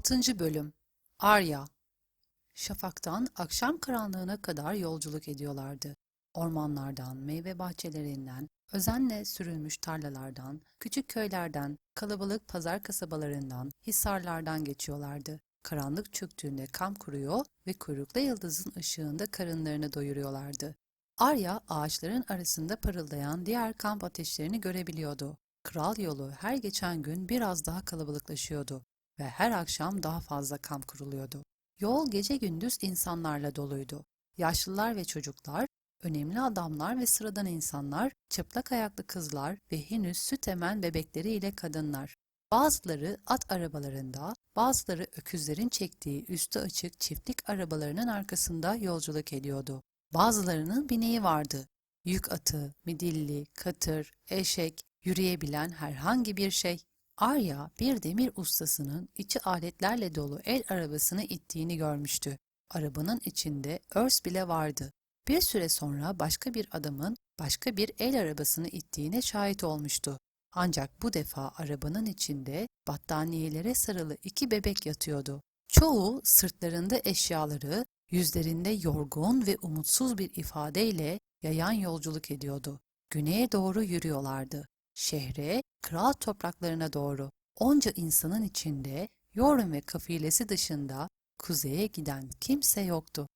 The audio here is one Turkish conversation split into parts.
6. Bölüm Arya Şafaktan akşam karanlığına kadar yolculuk ediyorlardı. Ormanlardan, meyve bahçelerinden, özenle sürülmüş tarlalardan, küçük köylerden, kalabalık pazar kasabalarından, hisarlardan geçiyorlardı. Karanlık çöktüğünde kamp kuruyor ve kuyruklu yıldızın ışığında karınlarını doyuruyorlardı. Arya ağaçların arasında parıldayan diğer kamp ateşlerini görebiliyordu. Kral yolu her geçen gün biraz daha kalabalıklaşıyordu ve her akşam daha fazla kamp kuruluyordu. Yol gece gündüz insanlarla doluydu. Yaşlılar ve çocuklar, önemli adamlar ve sıradan insanlar, çıplak ayaklı kızlar ve henüz süt emen bebekleriyle kadınlar. Bazıları at arabalarında, bazıları öküzlerin çektiği üstü açık çiftlik arabalarının arkasında yolculuk ediyordu. Bazılarının bineği vardı. Yük atı, midilli, katır, eşek, yürüyebilen herhangi bir şey. Arya bir demir ustasının içi aletlerle dolu el arabasını ittiğini görmüştü. Arabanın içinde örs bile vardı. Bir süre sonra başka bir adamın başka bir el arabasını ittiğine şahit olmuştu. Ancak bu defa arabanın içinde battaniyelere sarılı iki bebek yatıyordu. Çoğu sırtlarında eşyaları, yüzlerinde yorgun ve umutsuz bir ifadeyle yayan yolculuk ediyordu. Güneye doğru yürüyorlardı. Şehre, kral topraklarına doğru. Onca insanın içinde Yorun ve kafilesi dışında kuzeye giden kimse yoktu.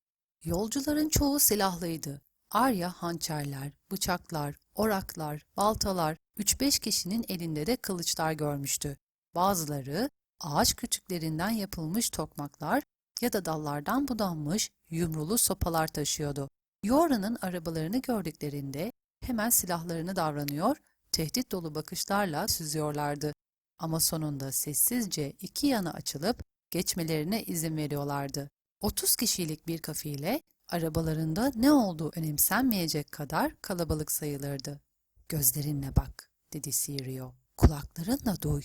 Yolcuların çoğu silahlıydı. Arya hançerler, bıçaklar, oraklar, baltalar, 3-5 kişinin elinde de kılıçlar görmüştü. Bazıları ağaç kütüklerinden yapılmış tokmaklar ya da dallardan budanmış yumrulu sopalar taşıyordu. Yorun'un arabalarını gördüklerinde hemen silahlarını davranıyor, tehdit dolu bakışlarla süzüyorlardı. Ama sonunda sessizce iki yana açılıp geçmelerine izin veriyorlardı. 30 kişilik bir kafile arabalarında ne olduğu önemsenmeyecek kadar kalabalık sayılırdı. Gözlerinle bak, dedi Sirio. Kulaklarınla duy.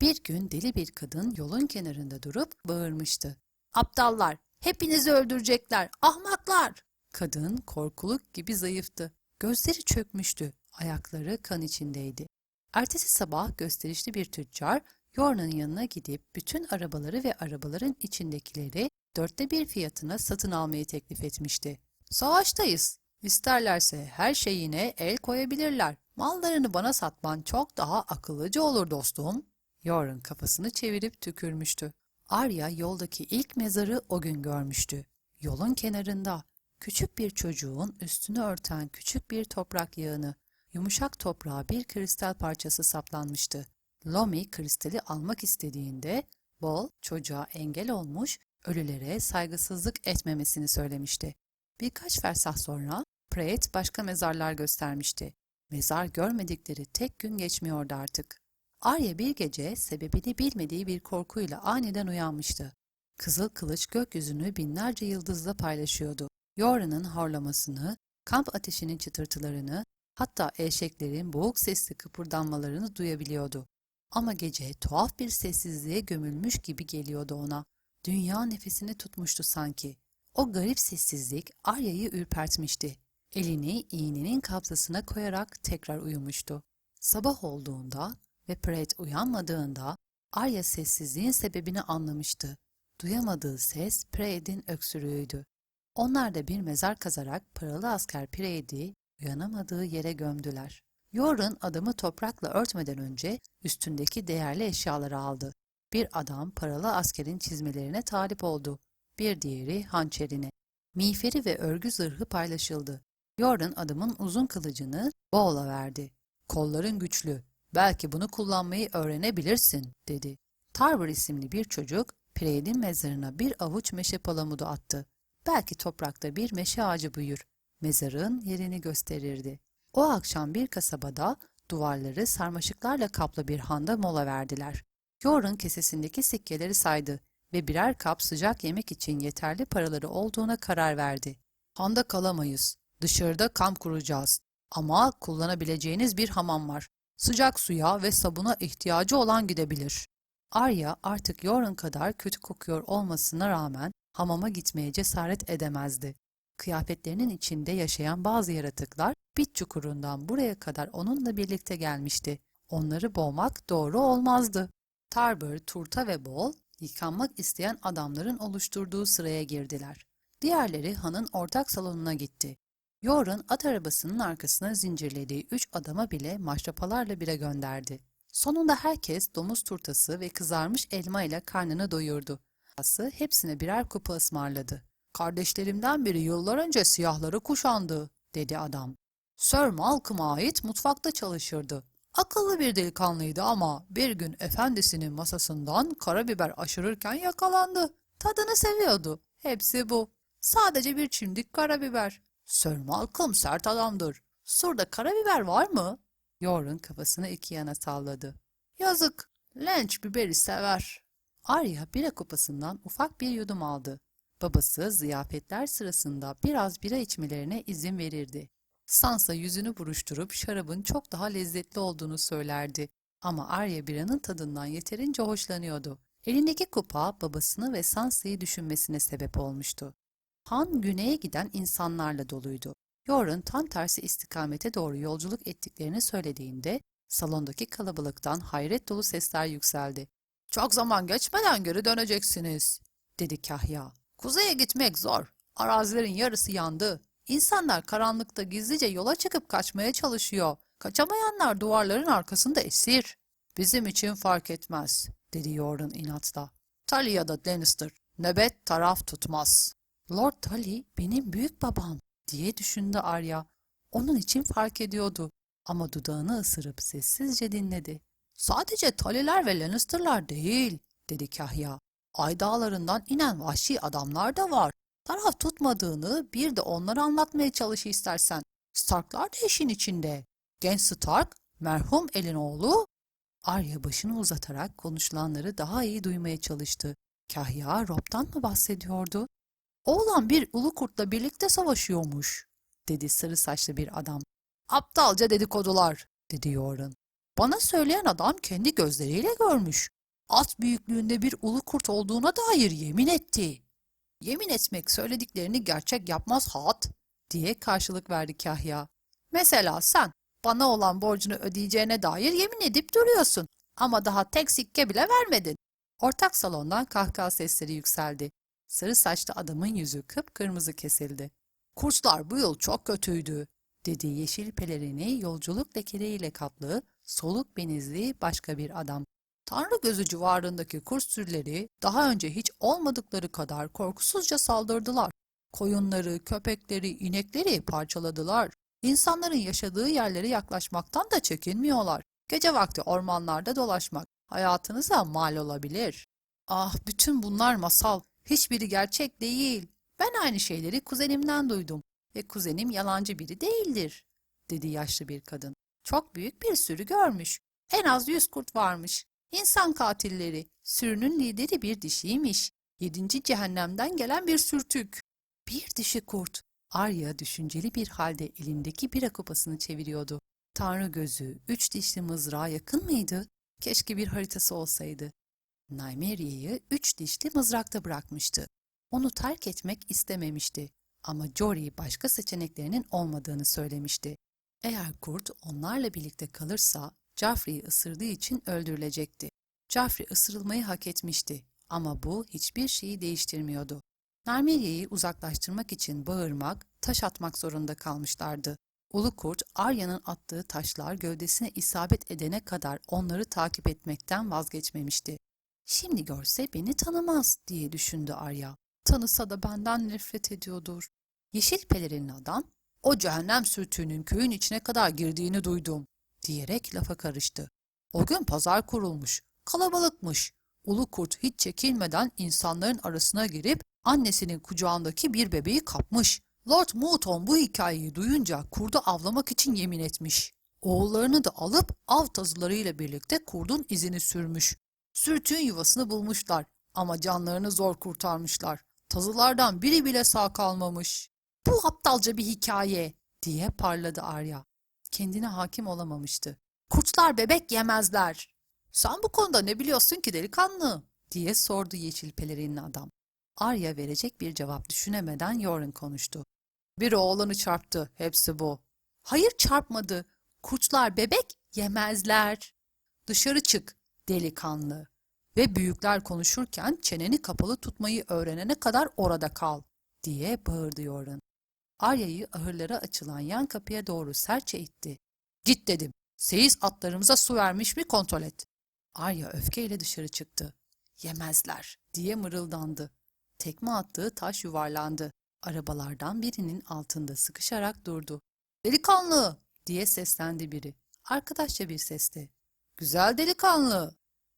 Bir gün deli bir kadın yolun kenarında durup bağırmıştı. Aptallar, hepinizi öldürecekler, ahmaklar! Kadın korkuluk gibi zayıftı. Gözleri çökmüştü, ayakları kan içindeydi. Ertesi sabah gösterişli bir tüccar Yorna'nın yanına gidip bütün arabaları ve arabaların içindekileri dörtte bir fiyatına satın almayı teklif etmişti. Savaştayız. İsterlerse her şeyine el koyabilirler. Mallarını bana satman çok daha akıllıca olur dostum. Yorun kafasını çevirip tükürmüştü. Arya yoldaki ilk mezarı o gün görmüştü. Yolun kenarında küçük bir çocuğun üstünü örten küçük bir toprak yağını, yumuşak toprağa bir kristal parçası saplanmıştı. Lomi kristali almak istediğinde Bol çocuğa engel olmuş, ölülere saygısızlık etmemesini söylemişti. Birkaç fersah sonra Praet başka mezarlar göstermişti. Mezar görmedikleri tek gün geçmiyordu artık. Arya bir gece sebebini bilmediği bir korkuyla aniden uyanmıştı. Kızıl kılıç gökyüzünü binlerce yıldızla paylaşıyordu. Yora'nın horlamasını, kamp ateşinin çıtırtılarını, hatta eşeklerin boğuk sesli kıpırdanmalarını duyabiliyordu. Ama gece tuhaf bir sessizliğe gömülmüş gibi geliyordu ona. Dünya nefesini tutmuştu sanki. O garip sessizlik Arya'yı ürpertmişti. Elini iğnenin kabzasına koyarak tekrar uyumuştu. Sabah olduğunda ve Pret uyanmadığında Arya sessizliğin sebebini anlamıştı. Duyamadığı ses Pret'in öksürüğüydü. Onlar da bir mezar kazarak paralı asker Pret'i uyanamadığı yere gömdüler. Yorun adamı toprakla örtmeden önce üstündeki değerli eşyaları aldı. Bir adam paralı askerin çizmelerine talip oldu. Bir diğeri hançerine. Miğferi ve örgü zırhı paylaşıldı. Yorun adamın uzun kılıcını Boğla verdi. Kolların güçlü, belki bunu kullanmayı öğrenebilirsin, dedi. Tarver isimli bir çocuk, Preyd'in mezarına bir avuç meşe palamudu attı. Belki toprakta bir meşe ağacı büyür. Mezarın yerini gösterirdi. O akşam bir kasabada duvarları sarmaşıklarla kaplı bir handa mola verdiler. Yorun kesesindeki sikkeleri saydı ve birer kap sıcak yemek için yeterli paraları olduğuna karar verdi. Handa kalamayız. Dışarıda kamp kuracağız. Ama kullanabileceğiniz bir hamam var. Sıcak suya ve sabuna ihtiyacı olan gidebilir. Arya artık Yorun kadar kötü kokuyor olmasına rağmen hamama gitmeye cesaret edemezdi. Kıyafetlerinin içinde yaşayan bazı yaratıklar bit çukurundan buraya kadar onunla birlikte gelmişti. Onları boğmak doğru olmazdı. Tarbır, Turta ve Bol yıkanmak isteyen adamların oluşturduğu sıraya girdiler. Diğerleri hanın ortak salonuna gitti. Yorun at arabasının arkasına zincirlediği üç adama bile maşrapalarla bire gönderdi. Sonunda herkes domuz turtası ve kızarmış elma ile karnını doyurdu. Ası hepsine birer kupa ısmarladı. Kardeşlerimden biri yıllar önce siyahları kuşandı, dedi adam. Sir Malcolm'a ait mutfakta çalışırdı. Akıllı bir delikanlıydı ama bir gün efendisinin masasından karabiber aşırırken yakalandı. Tadını seviyordu. Hepsi bu. Sadece bir çimdik karabiber. Sir Malcolm sert adamdır. Surda karabiber var mı? Yorun kafasını iki yana salladı. Yazık. Lenç biberi sever. Arya bira kupasından ufak bir yudum aldı. Babası ziyafetler sırasında biraz bira içmelerine izin verirdi. Sansa yüzünü buruşturup şarabın çok daha lezzetli olduğunu söylerdi. Ama Arya biranın tadından yeterince hoşlanıyordu. Elindeki kupa babasını ve Sansa'yı düşünmesine sebep olmuştu. Han güneye giden insanlarla doluydu. Yoren tam tersi istikamete doğru yolculuk ettiklerini söylediğinde salondaki kalabalıktan hayret dolu sesler yükseldi. Çok zaman geçmeden geri döneceksiniz, dedi Kahya. Kuzeye gitmek zor. Arazilerin yarısı yandı. İnsanlar karanlıkta gizlice yola çıkıp kaçmaya çalışıyor. Kaçamayanlar duvarların arkasında esir. Bizim için fark etmez, dedi Yoren inatla. Tully ya da Lannister, nöbet taraf tutmaz. Lord Tully benim büyük babam, diye düşündü Arya. Onun için fark ediyordu ama dudağını ısırıp sessizce dinledi. Sadece Tully'ler ve Lannister'lar değil, dedi Kahya. Ay dağlarından inen vahşi adamlar da var. Taraf tutmadığını bir de onlara anlatmaya çalış istersen. Starklar da işin içinde. Genç Stark, merhum elin oğlu. Arya başını uzatarak konuşulanları daha iyi duymaya çalıştı. Kahya Rob'dan mı bahsediyordu? Oğlan bir ulu kurtla birlikte savaşıyormuş, dedi sarı saçlı bir adam. Aptalca dedikodular, dedi Yoren. Bana söyleyen adam kendi gözleriyle görmüş. At büyüklüğünde bir ulu kurt olduğuna dair yemin etti. Yemin etmek söylediklerini gerçek yapmaz hat, diye karşılık verdi Kahya. Mesela sen bana olan borcunu ödeyeceğine dair yemin edip duruyorsun ama daha tek sikke bile vermedin. Ortak salondan kahkaha sesleri yükseldi. Sarı saçlı adamın yüzü kıpkırmızı kesildi. Kurslar bu yıl çok kötüydü, dedi yeşil pelerini yolculuk lekeleriyle kaplı, soluk benizli başka bir adam. Tanrı gözü civarındaki kurs sürüleri daha önce hiç olmadıkları kadar korkusuzca saldırdılar. Koyunları, köpekleri, inekleri parçaladılar. İnsanların yaşadığı yerlere yaklaşmaktan da çekinmiyorlar. Gece vakti ormanlarda dolaşmak hayatınıza mal olabilir. Ah bütün bunlar masal. Hiçbiri gerçek değil. Ben aynı şeyleri kuzenimden duydum ve kuzenim yalancı biri değildir, dedi yaşlı bir kadın. Çok büyük bir sürü görmüş. En az yüz kurt varmış. İnsan katilleri. Sürünün lideri bir dişiymiş. Yedinci cehennemden gelen bir sürtük. Bir dişi kurt. Arya düşünceli bir halde elindeki bira kupasını çeviriyordu. Tanrı gözü, üç dişli mızrağa yakın mıydı? Keşke bir haritası olsaydı. Nymeria'yı üç dişli mızrakta bırakmıştı. Onu terk etmek istememişti ama Jory başka seçeneklerinin olmadığını söylemişti. Eğer kurt onlarla birlikte kalırsa Joffrey'i ısırdığı için öldürülecekti. Joffrey ısırılmayı hak etmişti ama bu hiçbir şeyi değiştirmiyordu. Narmelia'yı uzaklaştırmak için bağırmak, taş atmak zorunda kalmışlardı. Ulu kurt Arya'nın attığı taşlar gövdesine isabet edene kadar onları takip etmekten vazgeçmemişti. Şimdi görse beni tanımaz diye düşündü Arya. Tanısa da benden nefret ediyordur. Yeşil pelerinli adam, o cehennem sürtüğünün köyün içine kadar girdiğini duydum diyerek lafa karıştı. O gün pazar kurulmuş, kalabalıkmış. Ulu kurt hiç çekilmeden insanların arasına girip annesinin kucağındaki bir bebeği kapmış. Lord Mouton bu hikayeyi duyunca kurdu avlamak için yemin etmiş. Oğullarını da alıp av tazılarıyla birlikte kurdun izini sürmüş. Sürtüğün yuvasını bulmuşlar ama canlarını zor kurtarmışlar. Tazılardan biri bile sağ kalmamış. Bu aptalca bir hikaye diye parladı Arya. Kendine hakim olamamıştı. Kurtlar bebek yemezler. Sen bu konuda ne biliyorsun ki delikanlı? diye sordu yeşil pelerinli adam. Arya verecek bir cevap düşünemeden Yoren konuştu. Bir oğlanı çarptı, hepsi bu. Hayır çarpmadı. Kurtlar bebek yemezler. Dışarı çık, delikanlı. ve büyükler konuşurken çeneni kapalı tutmayı öğrenene kadar orada kal diye bağırdı Yoran. Arya'yı ahırlara açılan yan kapıya doğru serçe itti. Git dedim. Seyis atlarımıza su vermiş mi kontrol et. Arya öfkeyle dışarı çıktı. Yemezler diye mırıldandı. Tekme attığı taş yuvarlandı. Arabalardan birinin altında sıkışarak durdu. Delikanlı diye seslendi biri. Arkadaşça bir sesti. Güzel delikanlı.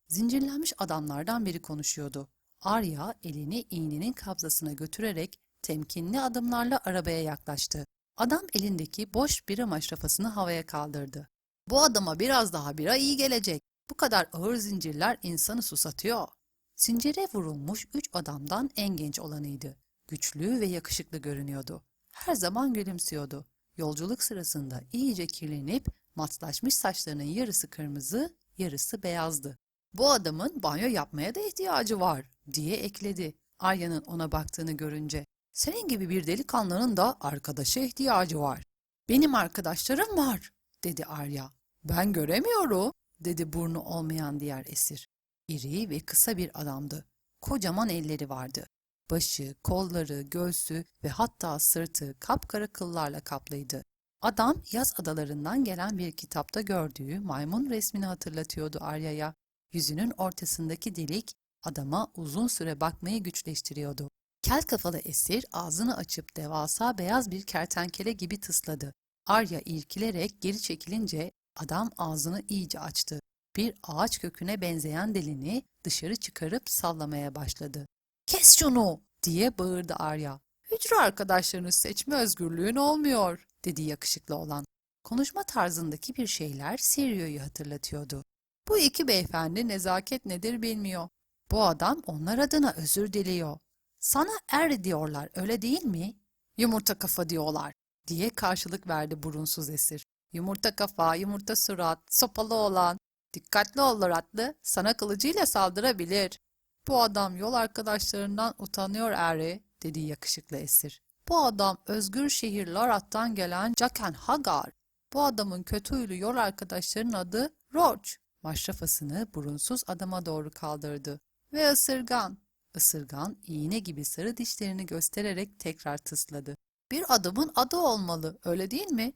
Zincirlenmiş adamlardan biri konuşuyordu. Arya elini iğnenin kabzasına götürerek temkinli adımlarla arabaya yaklaştı. Adam elindeki boş bira maşrafasını havaya kaldırdı. Bu adama biraz daha bira iyi gelecek. Bu kadar ağır zincirler insanı susatıyor. Zincire vurulmuş üç adamdan en genç olanıydı. Güçlü ve yakışıklı görünüyordu. Her zaman gülümsüyordu. Yolculuk sırasında iyice kirlenip matlaşmış saçlarının yarısı kırmızı, yarısı beyazdı. Bu adamın banyo yapmaya da ihtiyacı var diye ekledi. Arya'nın ona baktığını görünce. Senin gibi bir delikanlının da arkadaşa ihtiyacı var. Benim arkadaşlarım var dedi Arya. Ben göremiyorum dedi burnu olmayan diğer esir. İri ve kısa bir adamdı. Kocaman elleri vardı. Başı, kolları, göğsü ve hatta sırtı kapkara kıllarla kaplıydı. Adam yaz adalarından gelen bir kitapta gördüğü maymun resmini hatırlatıyordu Arya'ya. Yüzünün ortasındaki delik adama uzun süre bakmayı güçleştiriyordu. Kel kafalı esir ağzını açıp devasa beyaz bir kertenkele gibi tısladı. Arya irkilerek geri çekilince adam ağzını iyice açtı. Bir ağaç köküne benzeyen dilini dışarı çıkarıp sallamaya başladı. Kes şunu diye bağırdı Arya. Hücre arkadaşlarını seçme özgürlüğün olmuyor dedi yakışıklı olan. Konuşma tarzındaki bir şeyler Sirio'yu hatırlatıyordu. Bu iki beyefendi nezaket nedir bilmiyor. Bu adam onlar adına özür diliyor. Sana er diyorlar öyle değil mi? Yumurta kafa diyorlar diye karşılık verdi burunsuz esir. Yumurta kafa, yumurta surat, sopalı olan. Dikkatli ol Loratlı, sana kılıcıyla saldırabilir. Bu adam yol arkadaşlarından utanıyor Eri, dedi yakışıklı esir. Bu adam özgür şehir Lorat'tan gelen Jaken Hagar. Bu adamın kötü huylu yol arkadaşlarının adı Roach. Maşrafasını burunsuz adama doğru kaldırdı. Ve ısırgan. Isırgan iğne gibi sarı dişlerini göstererek tekrar tısladı. Bir adamın adı olmalı, öyle değil mi?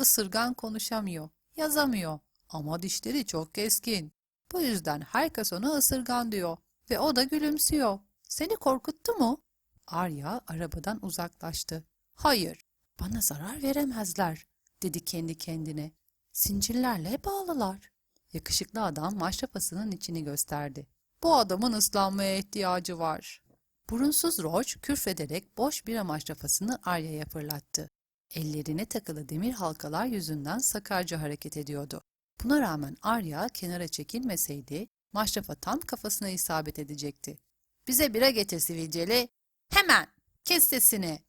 Isırgan konuşamıyor, yazamıyor ama dişleri çok keskin. Bu yüzden herkes ona ısırgan diyor ve o da gülümsüyor. Seni korkuttu mu? Arya arabadan uzaklaştı. Hayır, bana zarar veremezler, dedi kendi kendine. Zincirlerle bağlılar. Yakışıklı adam maşrapasının içini gösterdi. Bu adamın ıslanmaya ihtiyacı var. Burunsuz Roach küfrederek boş bir maşrafasını Arya'ya fırlattı. Ellerine takılı demir halkalar yüzünden sakarca hareket ediyordu. Buna rağmen Arya kenara çekilmeseydi maşrafa tam kafasına isabet edecekti. Bize bira getir sivilceli. Hemen! Kes sesini!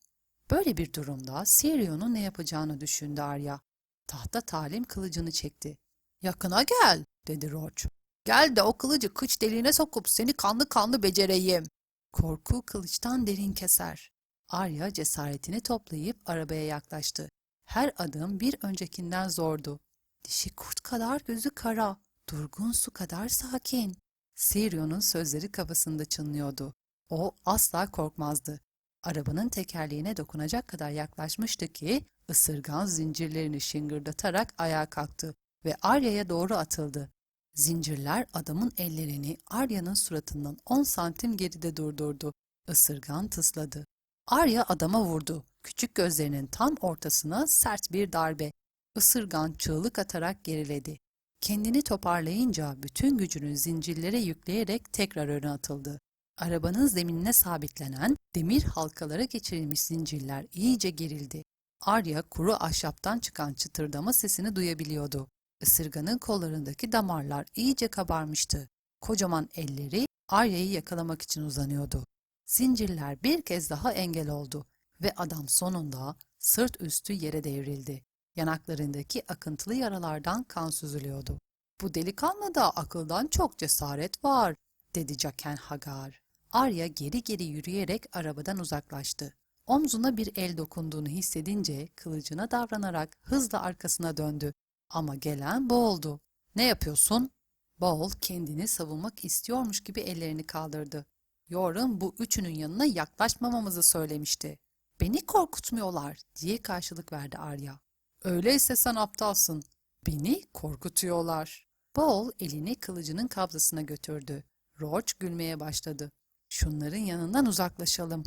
Böyle bir durumda Sirion'un ne yapacağını düşündü Arya. Tahta talim kılıcını çekti. Yakına gel, dedi Roach. Gel de o kılıcı kıç deliğine sokup seni kanlı kanlı becereyim. Korku kılıçtan derin keser. Arya cesaretini toplayıp arabaya yaklaştı. Her adım bir öncekinden zordu. Dişi kurt kadar gözü kara, durgun su kadar sakin. Sirion'un sözleri kafasında çınlıyordu. O asla korkmazdı. Arabanın tekerleğine dokunacak kadar yaklaşmıştı ki ısırgan zincirlerini şıngırdatarak ayağa kalktı ve Arya'ya doğru atıldı. Zincirler adamın ellerini Arya'nın suratından 10 santim geride durdurdu. Isırgan tısladı. Arya adama vurdu. Küçük gözlerinin tam ortasına sert bir darbe. Isırgan çığlık atarak geriledi. Kendini toparlayınca bütün gücünü zincirlere yükleyerek tekrar öne atıldı. Arabanın zeminine sabitlenen demir halkalara geçirilmiş zincirler iyice gerildi. Arya kuru ahşaptan çıkan çıtırdama sesini duyabiliyordu. Isırganın kollarındaki damarlar iyice kabarmıştı. Kocaman elleri Arya'yı yakalamak için uzanıyordu. Zincirler bir kez daha engel oldu ve adam sonunda sırt üstü yere devrildi. Yanaklarındaki akıntılı yaralardan kan süzülüyordu. Bu delikanlıda akıldan çok cesaret var, dedi Jaken Hagar. Arya geri geri yürüyerek arabadan uzaklaştı. Omzuna bir el dokunduğunu hissedince kılıcına davranarak hızla arkasına döndü. Ama gelen bu oldu. Ne yapıyorsun? Baul kendini savunmak istiyormuş gibi ellerini kaldırdı. Yorun bu üçünün yanına yaklaşmamamızı söylemişti. Beni korkutmuyorlar diye karşılık verdi Arya. Öyleyse sen aptalsın. Beni korkutuyorlar. Baul elini kılıcının kabzasına götürdü. Roach gülmeye başladı. Şunların yanından uzaklaşalım.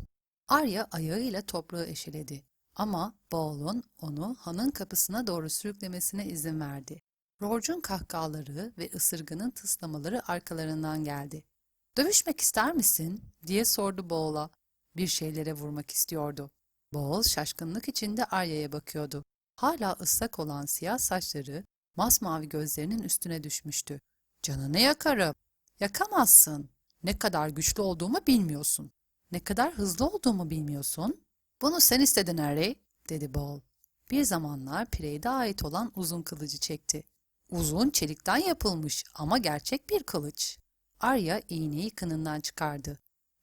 Arya ayağıyla toprağı eşeledi. Ama Baul'un onu hanın kapısına doğru sürüklemesine izin verdi. Roach'un kahkahaları ve ısırganın tıslamaları arkalarından geldi. Dövüşmek ister misin? diye sordu Baul'a. Bir şeylere vurmak istiyordu. Baul şaşkınlık içinde Arya'ya bakıyordu. Hala ıslak olan siyah saçları masmavi gözlerinin üstüne düşmüştü. Canını yakarım. Yakamazsın. Ne kadar güçlü olduğumu bilmiyorsun. Ne kadar hızlı olduğumu bilmiyorsun. Bunu sen istedin Harry, dedi Baul. Bir zamanlar Pireyde ait olan uzun kılıcı çekti. Uzun çelikten yapılmış ama gerçek bir kılıç. Arya iğneyi kınından çıkardı.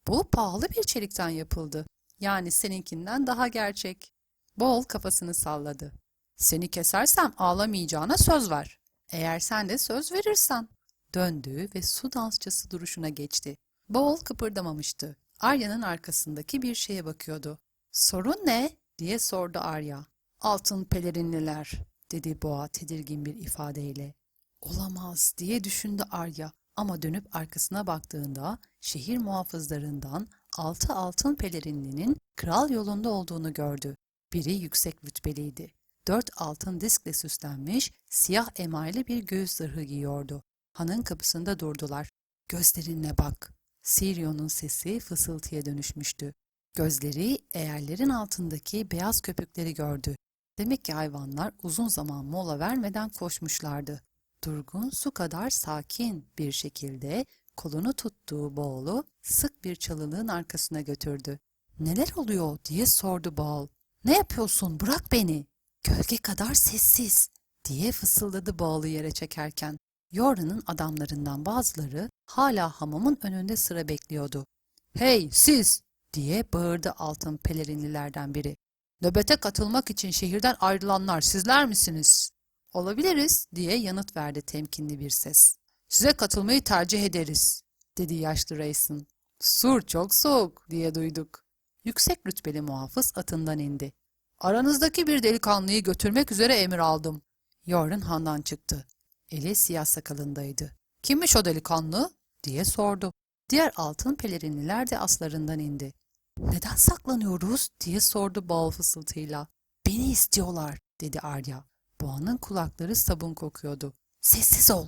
Bu pahalı bir çelikten yapıldı. Yani seninkinden daha gerçek. Baul kafasını salladı. Seni kesersem ağlamayacağına söz ver. Eğer sen de söz verirsen. Döndü ve su dansçısı duruşuna geçti. Baul kıpırdamamıştı. Arya'nın arkasındaki bir şeye bakıyordu. Sorun ne? diye sordu Arya. Altın pelerinliler, dedi Boğa tedirgin bir ifadeyle. Olamaz diye düşündü Arya ama dönüp arkasına baktığında şehir muhafızlarından altı altın pelerinlinin kral yolunda olduğunu gördü. Biri yüksek rütbeliydi. Dört altın diskle süslenmiş, siyah emaylı bir göğüs zırhı giyiyordu. Hanın kapısında durdular. Gözlerinle bak. Sirion'un sesi fısıltıya dönüşmüştü. Gözleri eğerlerin altındaki beyaz köpükleri gördü. Demek ki hayvanlar uzun zaman mola vermeden koşmuşlardı. Durgun su kadar sakin bir şekilde kolunu tuttuğu Boğul'u sık bir çalılığın arkasına götürdü. Neler oluyor diye sordu Boğul. Ne yapıyorsun bırak beni. Gölge kadar sessiz diye fısıldadı Boğul'u yere çekerken. Yora'nın adamlarından bazıları hala hamamın önünde sıra bekliyordu. Hey siz diye bağırdı altın pelerinlilerden biri. Nöbete katılmak için şehirden ayrılanlar sizler misiniz? Olabiliriz diye yanıt verdi temkinli bir ses. Size katılmayı tercih ederiz dedi yaşlı Rayson. Sur çok soğuk diye duyduk. Yüksek rütbeli muhafız atından indi. Aranızdaki bir delikanlıyı götürmek üzere emir aldım. Yorun handan çıktı. Eli siyah sakalındaydı. Kimmiş o delikanlı? diye sordu. Diğer altın pelerinliler de aslarından indi. Neden saklanıyoruz? diye sordu Baal fısıltıyla. Beni istiyorlar, dedi Arya. Boğanın kulakları sabun kokuyordu. Sessiz ol.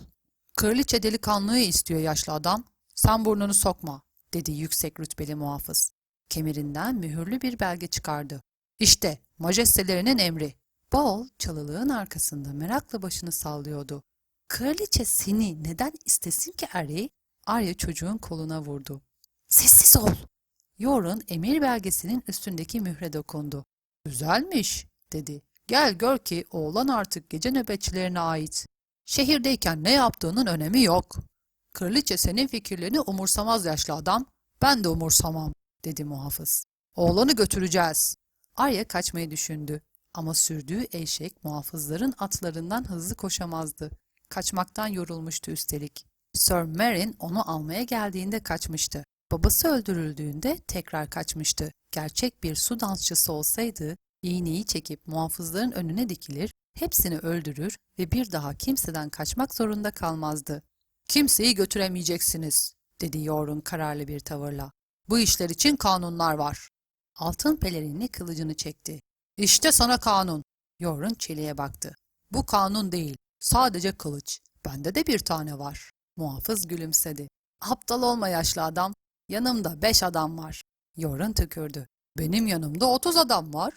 Kraliçe delikanlıyı istiyor yaşlı adam. Sen burnunu sokma, dedi yüksek rütbeli muhafız. Kemerinden mühürlü bir belge çıkardı. İşte majestelerinin emri. Baal çalılığın arkasında merakla başını sallıyordu. Kraliçe seni neden istesin ki Harry? Arya çocuğun koluna vurdu. Sessiz ol. Yorun emir belgesinin üstündeki mühre dokundu. Güzelmiş, dedi. Gel gör ki oğlan artık gece nöbetçilerine ait. Şehirdeyken ne yaptığının önemi yok. Kraliçe senin fikirlerini umursamaz yaşlı adam. Ben de umursamam, dedi muhafız. Oğlanı götüreceğiz. Arya kaçmayı düşündü. Ama sürdüğü eşek muhafızların atlarından hızlı koşamazdı. Kaçmaktan yorulmuştu üstelik. Sir Meryn onu almaya geldiğinde kaçmıştı. Babası öldürüldüğünde tekrar kaçmıştı. Gerçek bir su dansçısı olsaydı iğneyi çekip muhafızların önüne dikilir, hepsini öldürür ve bir daha kimseden kaçmak zorunda kalmazdı. Kimseyi götüremeyeceksiniz, dedi Yorun kararlı bir tavırla. Bu işler için kanunlar var. Altın pelerinli kılıcını çekti. İşte sana kanun. Yorun çeliğe baktı. Bu kanun değil, sadece kılıç. Bende de bir tane var. Muhafız gülümsedi. Aptal olma yaşlı adam. Yanımda beş adam var. Yorun tükürdü. Benim yanımda otuz adam var.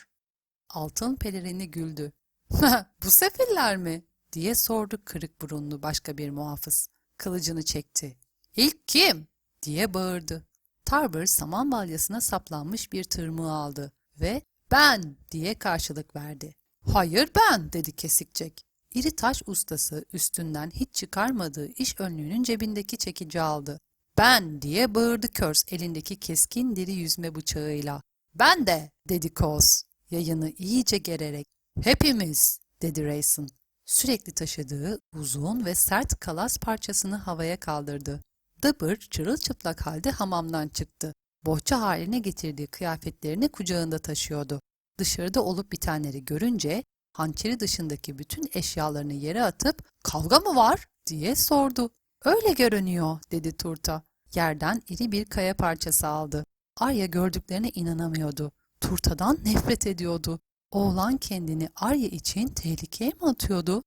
Altın pelerini güldü. Bu sefiller mi? diye sordu kırık burunlu başka bir muhafız. Kılıcını çekti. İlk kim? diye bağırdı. Tarver saman balyasına saplanmış bir tırmığı aldı ve ben diye karşılık verdi. Hayır ben dedi kesikcek. İri taş ustası üstünden hiç çıkarmadığı iş önlüğünün cebindeki çekici aldı. Ben diye bağırdı Körs elindeki keskin deri yüzme bıçağıyla. Ben de dedi Kos yayını iyice gererek. Hepimiz dedi Rayson. Sürekli taşıdığı uzun ve sert kalas parçasını havaya kaldırdı. Dıbır çırılçıplak halde hamamdan çıktı. Bohça haline getirdiği kıyafetlerini kucağında taşıyordu. Dışarıda olup bitenleri görünce hançeri dışındaki bütün eşyalarını yere atıp kavga mı var diye sordu. Öyle görünüyor dedi Turta. Yerden iri bir kaya parçası aldı. Arya gördüklerine inanamıyordu. Turtadan nefret ediyordu. Oğlan kendini Arya için tehlikeye mi atıyordu?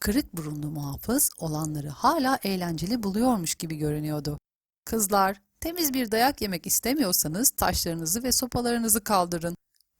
Kırık burunlu muhafız olanları hala eğlenceli buluyormuş gibi görünüyordu. Kızlar, temiz bir dayak yemek istemiyorsanız taşlarınızı ve sopalarınızı kaldırın.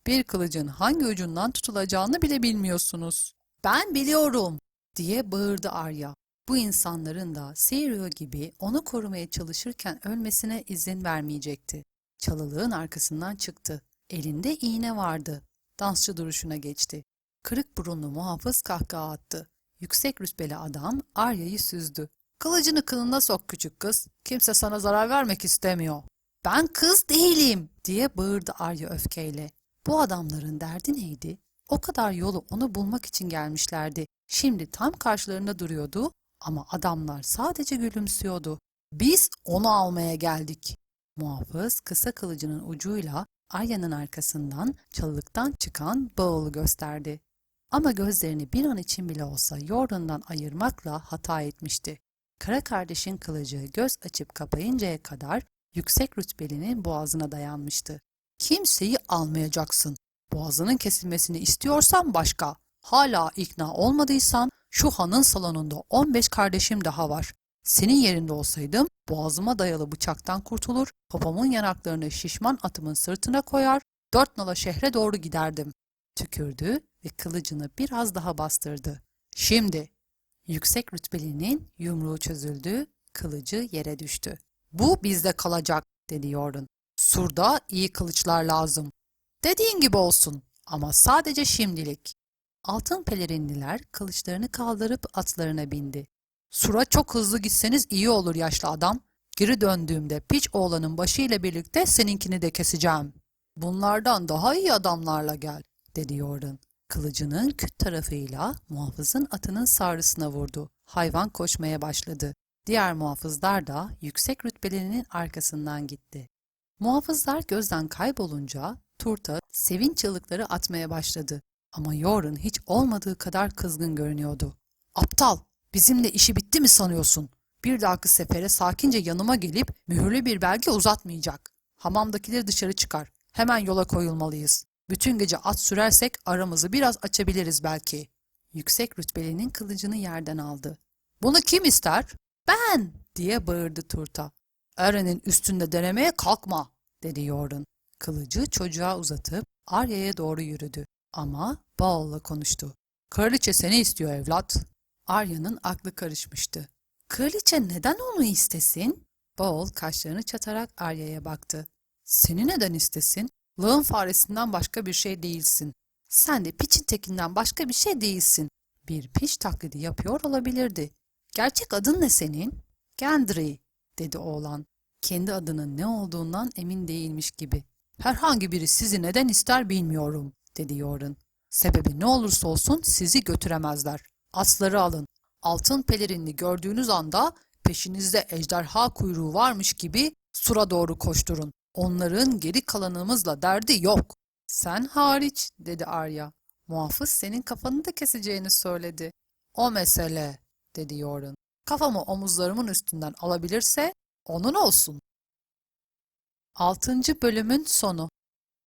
Bir kılıcın hangi ucundan tutulacağını bile bilmiyorsunuz. Ben biliyorum, diye bağırdı Arya. Bu insanların da Sirio gibi onu korumaya çalışırken ölmesine izin vermeyecekti. Çalılığın arkasından çıktı. Elinde iğne vardı. Dansçı duruşuna geçti. Kırık burunlu muhafız kahkaha attı. Yüksek rütbeli adam Arya'yı süzdü. Kılıcını kılına sok küçük kız. Kimse sana zarar vermek istemiyor. Ben kız değilim diye bağırdı Arya öfkeyle. Bu adamların derdi neydi? O kadar yolu onu bulmak için gelmişlerdi. Şimdi tam karşılarında duruyordu ama adamlar sadece gülümsüyordu. Biz onu almaya geldik. Muhafız kısa kılıcının ucuyla Arya'nın arkasından çalılıktan çıkan Bağol'u gösterdi. Ama gözlerini bir an için bile olsa Yorun'dan ayırmakla hata etmişti. Kara kardeşin kılıcı göz açıp kapayıncaya kadar yüksek rütbelinin boğazına dayanmıştı. Kimseyi almayacaksın. Boğazının kesilmesini istiyorsan başka. Hala ikna olmadıysan şu hanın salonunda 15 kardeşim daha var. Senin yerinde olsaydım boğazıma dayalı bıçaktan kurtulur, popomun yanaklarını şişman atımın sırtına koyar, dört nala şehre doğru giderdim. Tükürdü ve kılıcını biraz daha bastırdı. Şimdi yüksek rütbelinin yumruğu çözüldü, kılıcı yere düştü. Bu bizde kalacak dedi Yorun. Surda iyi kılıçlar lazım. Dediğin gibi olsun ama sadece şimdilik. Altın pelerinliler kılıçlarını kaldırıp atlarına bindi. Sura çok hızlı gitseniz iyi olur yaşlı adam. Geri döndüğümde piç oğlanın başıyla birlikte seninkini de keseceğim. Bunlardan daha iyi adamlarla gel, dedi Yordan. Kılıcının küt tarafıyla muhafızın atının sarısına vurdu. Hayvan koşmaya başladı. Diğer muhafızlar da yüksek rütbelerinin arkasından gitti. Muhafızlar gözden kaybolunca Turta sevinç çığlıkları atmaya başladı. Ama Yorun hiç olmadığı kadar kızgın görünüyordu. Aptal! Bizimle işi bitti mi sanıyorsun? Bir dahaki sefere sakince yanıma gelip mühürlü bir belge uzatmayacak. Hamamdakileri dışarı çıkar. Hemen yola koyulmalıyız. Bütün gece at sürersek aramızı biraz açabiliriz belki. Yüksek rütbelinin kılıcını yerden aldı. Bunu kim ister? Ben! diye bağırdı Turta. Eren'in üstünde denemeye kalkma, dedi Yorun. Kılıcı çocuğa uzatıp Arya'ya doğru yürüdü. Ama Baol'la konuştu. Kraliçe seni istiyor evlat. Arya'nın aklı karışmıştı. Kraliçe neden onu istesin? Baol kaşlarını çatarak Arya'ya baktı. Seni neden istesin? Lağın faresinden başka bir şey değilsin. Sen de piçin tekinden başka bir şey değilsin. Bir piç taklidi yapıyor olabilirdi. Gerçek adın ne senin? Gendry, dedi oğlan. Kendi adının ne olduğundan emin değilmiş gibi. Herhangi biri sizi neden ister bilmiyorum, dedi Yoren. Sebebi ne olursa olsun sizi götüremezler. Asları alın. Altın pelerinli gördüğünüz anda peşinizde ejderha kuyruğu varmış gibi sura doğru koşturun. Onların geri kalanımızla derdi yok. Sen hariç, dedi Arya. Muhafız senin kafanı da keseceğini söyledi. O mesele, dedi Yoren. Kafamı omuzlarımın üstünden alabilirse onun olsun. 6. bölümün sonu